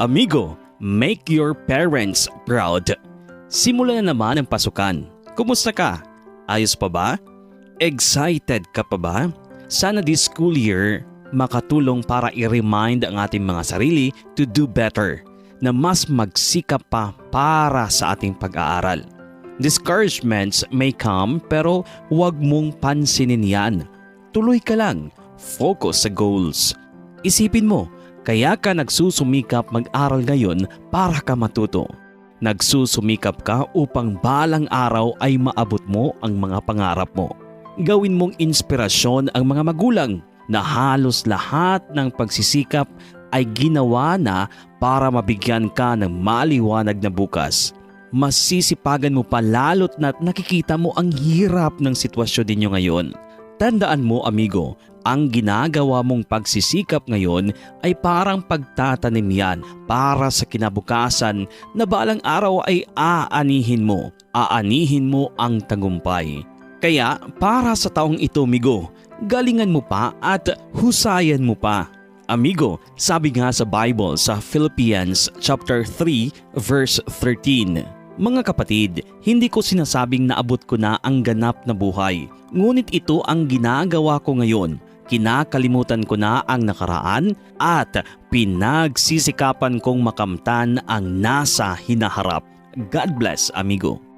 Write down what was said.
Amigo, make your parents proud. Simulan na naman ang pasukan. Kumusta ka? Ayos pa ba? Excited ka pa ba? Sana this school year makatulong para i-remind ang ating mga sarili to do better na mas magsikap pa para sa ating pag-aaral. Discouragements may come pero huwag mong pansinin yan. Tuloy ka lang. Focus sa goals. Isipin mo, kaya ka nagsusumikap mag-aral ngayon para ka matuto. Nagsusumikap ka upang balang araw ay maabot mo ang mga pangarap mo. Gawin mong inspirasyon ang mga magulang na halos lahat ng pagsisikap ay ginawa na para mabigyan ka ng maliwanag na bukas. Masisipagan mo pa lalo't na nakikita mo ang hirap ng sitwasyon ninyo ngayon. Tandaan mo amigo, ang ginagawa mong pagsisikap ngayon ay parang pagtatanim yan para sa kinabukasan na balang araw ay aanihin mo. Aanihin mo ang tagumpay. Kaya para sa taong ito, amigo, galingan mo pa at husayan mo pa. Amigo, sabi nga sa Bible sa Philippians chapter 3 verse 13. Mga kapatid, hindi ko sinasabing naabot ko na ang ganap na buhay. Ngunit ito ang ginagawa ko ngayon. Kinakalimutan ko na ang nakaraan at pinagsisikapan kong makamtan ang nasa hinaharap. God bless, amigo.